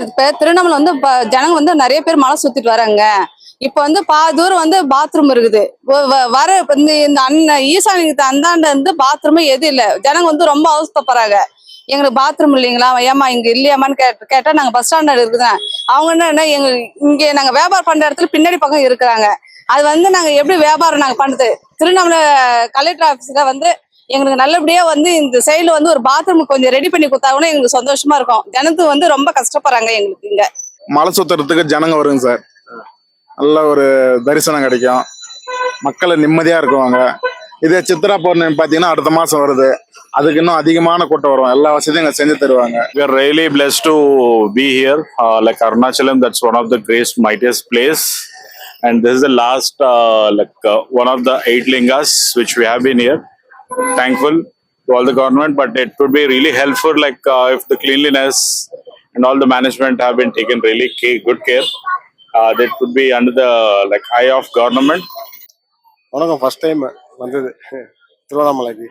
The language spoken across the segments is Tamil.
இப்ப திருவண்ணாமலை வந்து ஜனங்க வந்து நிறைய பேர் மலை சுத்திட்டு வராங்க. இப்ப வந்து பா தூரம் வந்து பாத்ரூம் இருக்குது. வர இந்த இந்த அண்ணன் ஈசானிக்கு அந்தாண்ட வந்து பாத்ரூமே எது இல்ல. ஜனங்க வந்து ரொம்ப அவஸ்தப்படுறாங்க. எங்களுக்கு பாத்ரூம் இல்லைங்களா? ஏமா இங்க இல்லையாமான்னு கேட்டு கேட்டா நாங்க பஸ் ஸ்டாண்டர்ட் இருக்குதான் அவங்க என்ன எங்க இங்க நாங்க வியாபாரம் பண்ற இடத்துல பின்னாடி பக்கம் இருக்கிறாங்க. அது வந்து நாங்க எப்படி வியாபாரம் நாங்க பண்றது? திருவண்ணாமலை கலெக்டர் ஆபீஸ்ல வந்து எங்களுக்கு நல்லபடியா வந்து இந்த சைடுல வந்து ஒரு பாத்ரூம் கொஞ்சம் ரெடி பண்ணி கொடுத்தாங்கன்னா எங்களுக்கு சந்தோஷமா இருக்கும். ஜனத்துக்கு வந்து ரொம்ப கஷ்டப்படுறாங்க எங்களுக்கு இங்க. மலை சுத்துறதுக்கு ஜனங்க வருங்க சார். நல்ல ஒரு தரிசனம் கிடைக்கும். மக்கள் நிம்மதியா இருக்குவாங்க. இதே சித்ரா பௌர்ணமி பாத்தீங்கன்னா அடுத்த மாசம் வருது. அதுக்கு இன்னும் அதிகமான கூட்டம் வரும். எல்லா வசதியும் இங்க செஞ்சு தருவாங்க. We are really blessed to be here. Uh, like Arunachalam, that's one of the greatest, mightiest place. And this is the last, uh, like uh, one of the eight lingas which we have been here. Thankful to all the government, but it would be really helpful, like uh, if the cleanliness and all the management have been taken really ca- good care. Uh, that would be under the like eye of government. வணக்கம் ஃபர்ஸ்ட் டைம் வந்தது திருவண்ணாமலைக்கு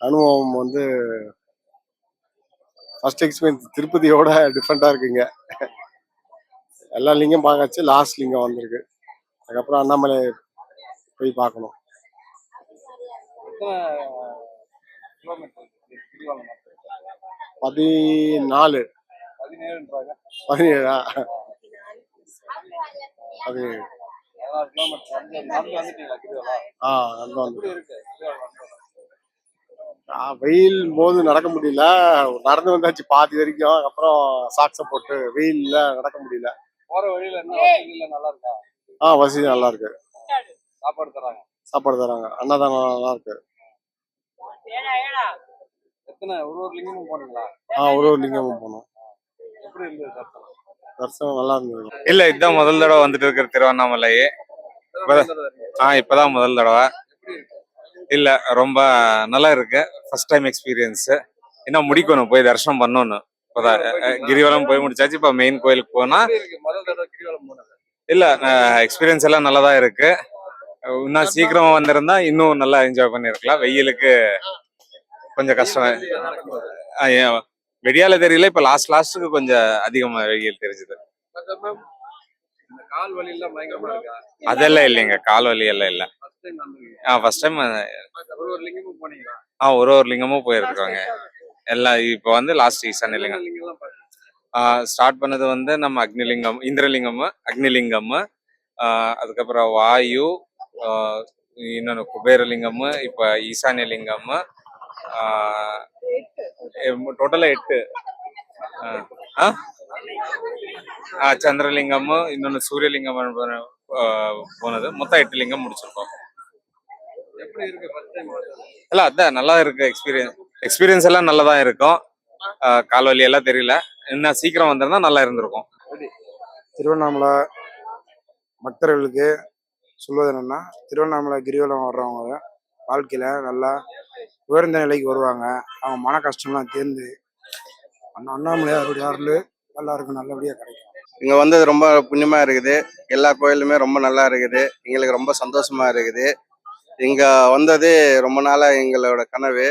அனுபவம் வந்து ஃபர்ஸ்ட் எக்ஸ்பீரியன்ஸ் திருப்பதியோட டிஃப்ரெண்ட்டாக இருக்குங்க எல்லா லிங்கம் பார்க்காச்சு லாஸ்ட் லிங்கம் வந்திருக்கு அதுக்கப்புறம் அண்ணாமலை போய் பார்க்கணும் பதினாலு. பதினேழா? பதினேழு. ஆ வெயில் போது நடக்க முடியல. நடந்து வந்தாச்சு பாதி வரைக்கும். அப்புறம் சாக்ஸை போட்டு வெயில்ல நடக்க முடியல. போற வழியில நல்லா இருக்கா? ஆ வசதி நல்லா இருக்கு. சாப்பாடு தராங்க. சாப்பாடு தராங்க. அன்னதானம் நல்லா இருக்கு. எத்தனை? ஒரு ஒரு லிங்கமும் போனீங்களா? ஆ ஒரு ஒரு லிங்கமும் போனோம். எப்படி இருந்தது தரிசனம்? தரிசனம் நல்லா இருந்தது. இல்ல இதுதான் முதல் தடவை வந்துட்டு இருக்கிற திருவண்ணாமலை இப்பதான். ஆ இப்பதான் முதல் தடவை. இல்ல ரொம்ப நல்லா இருக்கு. ஃபர்ஸ்ட் டைம் எக்ஸ்பீரியன்ஸ் இன்னும் முடிக்கணும் போய் தரிசனம் பண்ணணும். இப்பதான் கிரிவலம் போய் முடிச்சாச்சு. இப்ப மெயின் கோயிலுக்கு போனா எப்படி இருக்கு? முதல் தடவை கிரிவலம் போனது. இல்ல எக்ஸ்பீரியன்ஸ் எல்லாம் நல்லா தான் இருக்கு. இன்னும் சீக்கிரமா வந்திருந்தா இன்னும் நல்லா என்ஜாய் பண்ணிருக்கலாம். வெயிலுக்கு கொஞ்சம் கஷ்டம். வெடியால தெரியல இப்ப லாஸ்ட் லாஸ்ட்டுக்கு கொஞ்சம் அதிகமா வெடியல் தெரிஞ்சுது. அதெல்லாம் இல்லைங்க கால் வலி எல்லாம் இல்ல. ஆ ஃபர்ஸ்ட் டைம் ஒரு ஒரு லிங்கமும் ஆ ஒரு ஒரு லிங்கமும் போயிருக்காங்க. எல்லாம் இப்போ வந்து லாஸ்ட் சீசன் இல்லைங்க. ஸ்டார்ட் பண்ணது வந்து நம்ம அக்னிலிங்கம் இந்திரலிங்கம் அக்னிலிங்கம் அதுக்கப்புறம் வாயு இன்னொன்னு இன்னொன்று குபேரலிங்கம் இப்போ ஈசானியலிங்கம் லிங்கம் டோட்டலாக எட்டு. ஆ. ஆ? இன்னொன்று சூரியலிங்கம் போனது. மொத்தம் எட்டு லிங்கம் முடிச்சிருக்கோம். எப்படி இருக்கு இல்ல அதான் நல்லா இருக்கு எக்ஸ்பீரியன்ஸ் எக்ஸ்பீரியன்ஸ் எல்லாம் நல்லா தான் இருக்கும். ஆஹ் கால் வலி எல்லாம் தெரியல. இன்னும் சீக்கிரம் வந்திருந்தா நல்லா இருந்திருக்கும். திருவண்ணாமலை பக்தர்களுக்கு சொல்வது என்னன்னா திருவண்ணாமலை கிரிவலம் வர்றவங்க வாழ்க்கையில நல்லா உயர்ந்த நிலைக்கு வருவாங்க. அவங்க மன கஷ்டம்லாம் தேர்ந்து அண்ணா அண்ணாமலை அவருடைய அருள் எல்லாருக்கும் நல்லபடியா கிடைக்கும். இங்க வந்தது ரொம்ப புண்ணியமா இருக்குது. எல்லா கோயிலுமே ரொம்ப நல்லா இருக்குது. எங்களுக்கு ரொம்ப சந்தோஷமா இருக்குது. இங்க வந்தது ரொம்ப நாளா எங்களோட கனவு.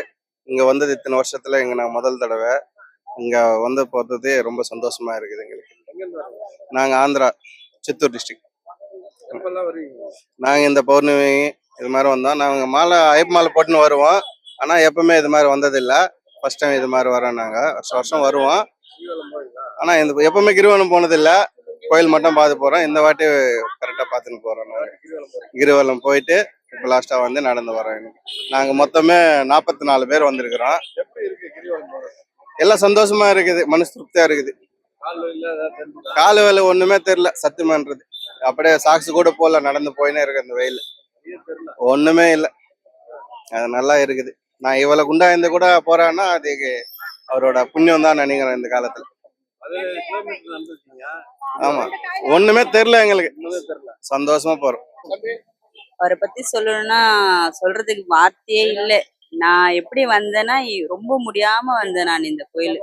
இங்க வந்தது இத்தனை வருஷத்துல எங்க நான் முதல் தடவை. இங்க வந்து பார்த்தது ரொம்ப சந்தோஷமா இருக்குது எங்களுக்கு. எங்க இருந்து வரீங்க நாங்க ஆந்திரா சித்தூர் டிஸ்ட்ரிக்ட் எப்பெல்லாம் வருவீங்க? நாங்க இந்த பௌர்ணமி இது மாதிரி வந்தோம். நாங்க மாலை ஐயப்ப மாலை போட்டுன்னு வருவோம். ஆனா எப்பவுமே இது மாதிரி வந்ததில்ல. ஃபர்ஸ்ட் டைம் இது மாதிரி வரோம் நாங்க. வருஷம் வருஷம் வருவோம். ஆனால் ஆனா இந்த எப்பவுமே கிரிவலம் போனதில்ல. கோயில் மட்டும் பார்த்து போறோம். இந்த வாட்டி கரெக்டா பார்த்துன்னு போறோம் நாங்கள் கிரிவலம் போயிட்டு இப்போ லாஸ்ட்டாக வந்து நடந்து வரோம் நாங்க மொத்தமே நாற்பத்தி நாலு பேர் வந்திருக்கிறோம். எல்லாம் சந்தோஷமா இருக்குது. மனசு திருப்தியா இருக்குது. கால வேலை ஒண்ணுமே தெரியல. சத்தியமான்றது. அப்படியே சாக்ஸ் கூட போல நடந்து போயினே இருக்கு அந்த வெயில் ஒண்ணுமே இல்லை. அது நல்லா இருக்குது. நான் இவ்வளவு குண்டா இருந்து கூட போறேன்னா அதுக்கு அவரோட புண்ணியம் தான் நினைக்கிறேன் இந்த காலத்துல. ஆமா. ஒண்ணுமே தெரியல எங்களுக்கு. ஒண்ணுமே தெரியல. சந்தோஷமா போறோம். அவரை பத்தி சொல்லணும்னா சொல்றதுக்கு வார்த்தையே இல்லை. நான் எப்படி வந்தேன்னா ரொம்ப முடியாம வந்தேன் நான் இந்த கோயில்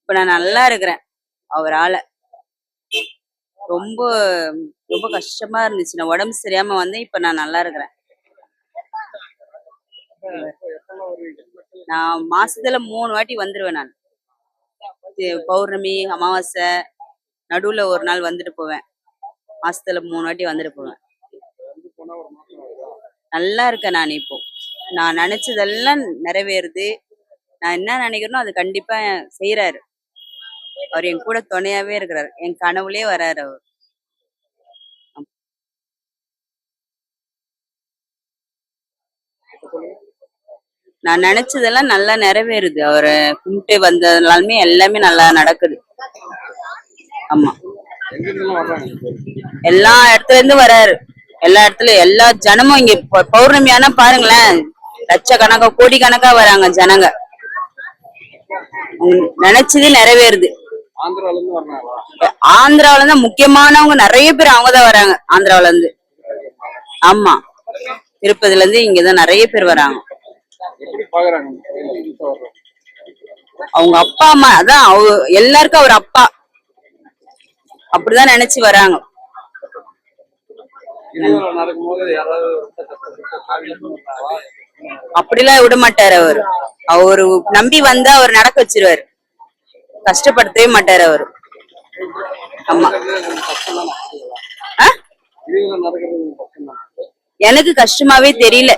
இப்ப நான் நல்லா இருக்கிறேன் அவரால. ரொம்ப ரொம்ப கஷ்டமா இருந்துச்சு. நான் உடம்பு சரியாம வந்தேன் இப்ப நான் நல்லா இருக்கிறேன். நான் மாசத்துல மூணு வாட்டி வந்துருவேன் நான். பௌர்ணமி அமாவாசை நடுவுல ஒரு நாள் வந்துட்டு போவேன். மாசத்துல மூணு வாட்டி வந்துட்டு போவேன். நல்லா இருக்கேன் நான் இப்போ. நான் நினைச்சதெல்லாம் நிறைவேறுது. நான் என்ன நினைக்கிறேனோ அது கண்டிப்பா செய்யறாரு அவர் என் கூட துணையாவே இருக்கிறாரு. என் கனவுலயே வராரு அவர். நான் நினைச்சதெல்லாம் நல்லா நிறைவேறுது. அவரை கும்பிட்டு வந்ததுனாலுமே எல்லாமே நல்லா நடக்குது. ஆமா. எல்லா இடத்துல இருந்து வராரு எல்லா இடத்துல எல்லா ஜனமும் இங்க பௌ- பௌர்ணமி ஆனா பாருங்களேன். லட்சக்கணக்கா கோடிக்கணக்கா வராங்க ஜனங்க. நினைச்சது நிறைவேறுது. ஆந்திராவுல இருந்து முக்கியமானவங்க நிறைய பேர் அவங்கதான் வராங்க ஆந்திராவுல இருந்து. ஆமா. திருப்பதில இருந்து இங்கதான் நிறைய பேர் வராங்க. அவங்க அப்பா அம்மா அதான் அவ எல்லாருக்கும் அவர் அப்பா. அப்படிதான் நினைச்சு வராங்க அப்படிலாம் விட மாட்டாரு அவர். அவரு நம்பி வந்தா அவர் நடக்க வச்சிருவாரு. கஷ்டப்படுத்தவே மாட்டாரு அவரு. ஆமா. எனக்கு கஷ்டமாவே தெரியல.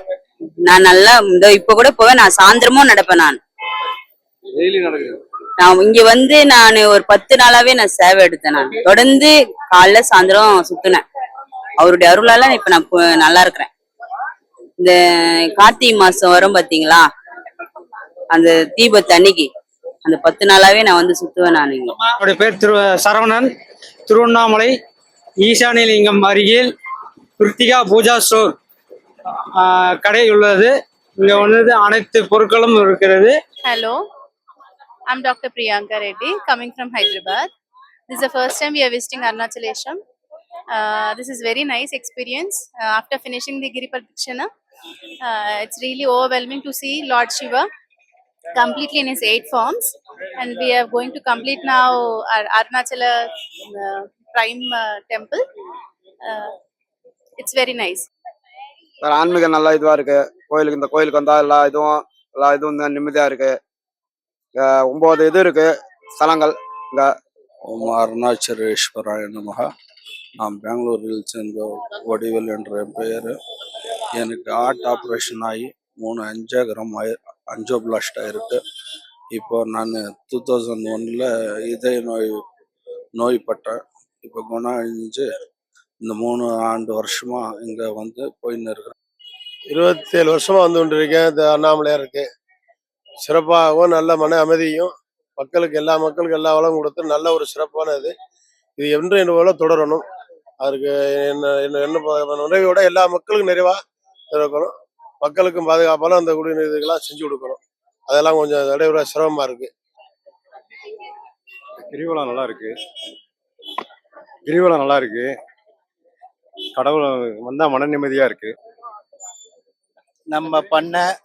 நான் நல்லா இந்த இப்ப கூட போவேன் நான் சாயந்தரமும் நடப்பேன் நான். நான் இங்க வந்து நான் ஒரு பத்து நாளாவே நான் சேவை எடுத்தேன் நான். தொடர்ந்து காலைல சாயந்தரம் சுத்தினேன். அவருடைய அருளால இப்ப நான் நல்லா இருக்கிறேன். இந்த கார்த்திகை மாசம் வரும் பாத்தீங்களா? அந்த தீபத்து அன்னைக்கு அந்த பத்து நாளாவே நான் வந்து சுத்துவேன் நான் இங்க. என்னுடைய பேர் திரு சரவணன். திருவண்ணாமலை ஈசானிலிங்கம் அருகில் கிருத்திகா பூஜா ஸ்டோர். கடை உள்ளது இங்க வந்து அனைத்து பொருட்களும் இருக்கிறது Hello, I'm Dr. Priyanka Reddy coming from Hyderabad. This is the first time we are visiting Arunachalesham. Uh, this is very nice experience. Uh, after finishing the Giri Pradakshina, uh, it's really overwhelming to see Lord Shiva completely in his eight forms. And we are going to complete now our Arunachala uh, Prime uh, Temple. Uh, it's very nice. Sir ஆன்மீகம் நல்லா இதுவாக இருக்கு. கோயிலுக்கு இந்த கோயிலுக்கு வந்தால் எல்லா இதுவும் எல்லா இதுவும் நிம்மதியாக இருக்கு. ஒம்பது ஒன்பது இது இருக்கு ஸ்தலங்கள். இங்கே ஓம் அருணாச்சலேஸ்வராய நமகா. நான் பெங்களூரில் சேர்ந்த வடிவேல் என்ற என் பெயர். எனக்கு ஹார்ட் ஆப்ரேஷன் ஆகி மூணு அஞ்சாகிரம் ஆயி அஞ்சோ பிளாஸ்ட் ஆயிருக்கு இப்போ நான் டூ தௌசண்ட் ஒன்னில் இதய நோய் நோய்பட்டேன். இப்போ குணம் அழிஞ்சு இந்த மூணு ஆண்டு வருஷமா இங்கே வந்து போயின்னு இருக்கிறேன் இருபத்தேழு வருஷமா வந்து கொண்டிருக்கேன். இந்த அண்ணாமலையார் இருக்கு. சிறப்பாகவும் நல்ல மன அமைதியும் மக்களுக்கு எல்லா மக்களுக்கு எல்லா வளம் கொடுத்து நல்ல ஒரு சிறப்பான இது இது என்று என்ன போல தொடரணும். அதுக்கு என்ன என்ன என்ன நிறைவோட எல்லா மக்களுக்கும் நிறைவா இருக்கணும். மக்களுக்கும் பாதுகாப்பான அந்த குடிநீர் இதுக்கெல்லாம் செஞ்சு கொடுக்கணும். அதெல்லாம் கொஞ்சம் இடையூறா சிரமமா இருக்கு. கிரிவலம் நல்லா இருக்கு. கிரிவலம் நல்லா இருக்கு. கடவுள் வந்தா மன நிம்மதியா இருக்கு. நம்ம பண்ண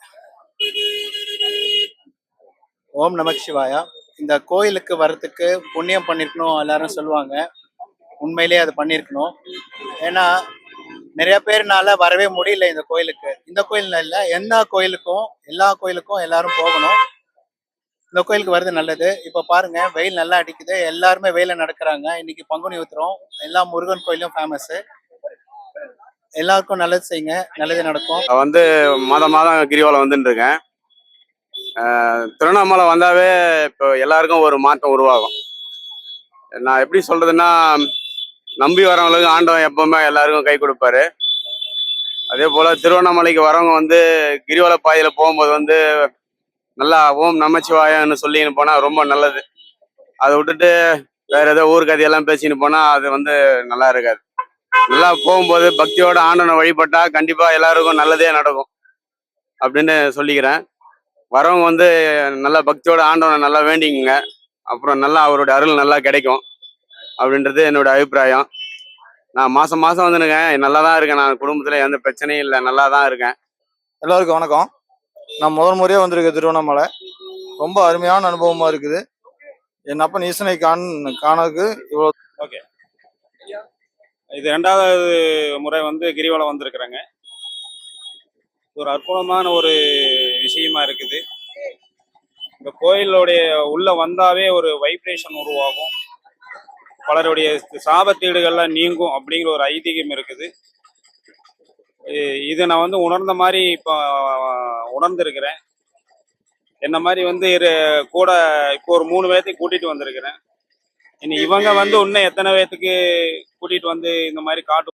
ஓம் நமக் சிவாயா. இந்த கோயிலுக்கு வர்றதுக்கு புண்ணியம் பண்ணிருக்கணும் எல்லாரும் சொல்லுவாங்க. உண்மையிலேயே அது பண்ணியிருக்கணும் ஏன்னா நிறைய பேர்னால வரவே முடியல இந்த கோயிலுக்கு. இந்த கோயில் இல்லை எந்த கோயிலுக்கும் எல்லா கோயிலுக்கும் எல்லாரும் போகணும். இந்த கோயிலுக்கு வர்றது நல்லது. இப்போ பாருங்க வெயில் நல்லா அடிக்குது. எல்லாருமே வெயில நடக்கிறாங்க. இன்னைக்கு பங்குனி ஊத்துறோம். எல்லா முருகன் கோயிலும் ஃபேமஸ் எல்லாருக்கும் நல்லது செய்யுங்க. நல்லது நடக்கும். வந்து மாதம் மாதம் கிரிவலம் வந்துட்டு இருக்கேன் திருவண்ணாமலை வந்தாவே இப்போ எல்லாருக்கும் ஒரு மாற்றம் உருவாகும். நான் எப்படி சொல்றதுன்னா நம்பி வரவங்களுக்கு ஆண்டவன் எப்பவுமே எல்லாருக்கும் கை கொடுப்பாரு. அதே போல திருவண்ணாமலைக்கு வரவங்க வந்து கிரிவல பாதையில போகும்போது வந்து நல்லா ஓம் நமச்சிவாயன்னு சொல்லின்னு போனா ரொம்ப நல்லது. அதை விட்டுட்டு வேற ஏதோ ஊர் கதையெல்லாம் பேசின்னு போனா அது வந்து நல்லா இருக்காது. நல்லா போகும்போது பக்தியோட ஆண்டவனை வழிபட்டா கண்டிப்பா எல்லாருக்கும் நல்லதே நடக்கும் அப்படின்னு சொல்லிக்கிறேன். வரவங்க வந்து நல்லா பக்தியோட ஆண்டவனை நல்லா வேண்டிக்குங்க. அப்புறம் நல்லா அவருடைய அருள் நல்லா கிடைக்கும் அப்படின்றது என்னோட அபிப்பிராயம். நான் மாசம் மாசம் வந்துருக்கேன் நல்லா தான் இருக்கேன். நான் குடும்பத்துல எந்த பிரச்சனையும் இல்லை. நல்லா தான் இருக்கேன். எல்லாருக்கும் வணக்கம். நான் முதல் முறையாக வந்திருக்கேன் திருவண்ணாமலை. ரொம்ப அருமையான அனுபவமா இருக்குது. என் அப்பன் ஈசனை காண் காணதுக்கு இவ்வளோ ஓகே இது ரெண்டாவது முறை வந்து கிரிவலம் வந்திருக்கிறேங்க. ஒரு அற்புதமான ஒரு விஷயமா இருக்குது. இந்த கோயிலுடைய உள்ள வந்தாவே ஒரு வைப்ரேஷன் உருவாகும். பலருடைய சாபத்தீடுகள்லாம் நீங்கும் அப்படிங்கிற ஒரு ஐதீகம் இருக்குது. இது இதை நான் வந்து உணர்ந்த மாதிரி இப்போ உணர்ந்திருக்கிறேன். என்ன மாதிரி வந்து இரு கூட இப்போ ஒரு மூணு பேர்த்தையும் கூட்டிட்டு வந்திருக்கிறேன். இனி இவங்க வந்து இன்னும் எத்தனை பேர்த்துக்கு கூட்டிட்டு வந்து இந்த மாதிரி காட்டு